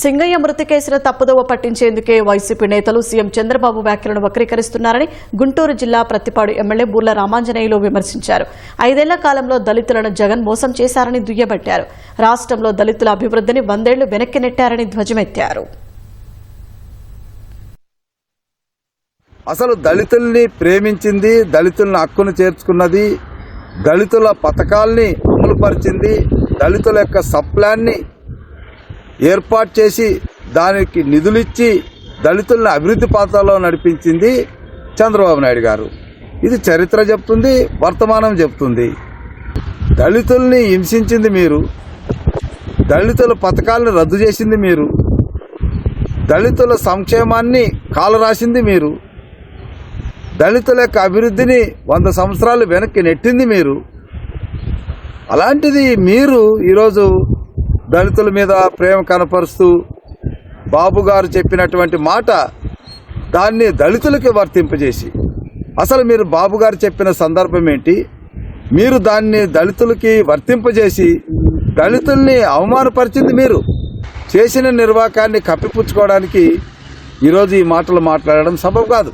సింగయ్య మృతి కేసును తప్పుదోవ పట్టించేందుకే వైసీపీ నేతలు సీఎం చంద్రబాబు వ్యాఖ్యలను వక్రీకరిస్తున్నారని గుంటూరు జిల్లా ప్రతిపాడు ఎమ్మెల్యే బూర్ల రామాంజనేయులు విమర్శించారు. ఐదేళ్ళ కాలంలో దళితులను జగన్ మోసం చేశారని దుయ్యబట్టారు. రాష్ట్రంలో దళితుల అభివృద్ధిని వందేళ్ళు వెనక్కి నెట్టారని ధ్వజమెత్తారు. అసలు దళితుల్ని ప్రేమించింది దళితుల్ని హక్కును చేర్చుకున్నది దళితుల పథకాల్ని అమలుపరిచింది దళితుల యొక్క సప్లాన్ని ఏర్పాటు చేసి దానికి నిధులిచ్చి దళితుల్ని అభివృద్ధి పాత్రలో నడిపించింది చంద్రబాబు నాయుడు గారు. ఇది చరిత్ర చెప్తుంది వర్తమానం చెప్తుంది. దళితుల్ని హింసించింది మీరు. దళితుల పథకాలను రద్దు చేసింది మీరు. దళితుల సంక్షేమాన్ని కాలరాసింది మీరు. దళితుల యొక్క అభివృద్ధిని వంద సంవత్సరాలు వెనక్కి నెట్టింది మీరు. అలాంటిది మీరు ఈరోజు దళితుల మీద ప్రేమ కనపరుస్తూ బాబు గారు చెప్పినటువంటి మాట దాన్ని దళితులకి వర్తింపజేసి అసలు మీరు బాబు గారు చెప్పిన సందర్భం ఏంటి? మీరు దాన్ని దళితులకి వర్తింపజేసి దళితుల్ని అవమానపరిచింది మీరు. చేసిన నిర్వాకాన్ని కప్పిపుచ్చుకోవడానికి ఈరోజు ఈ మాటలు మాట్లాడడం సబబు కాదు.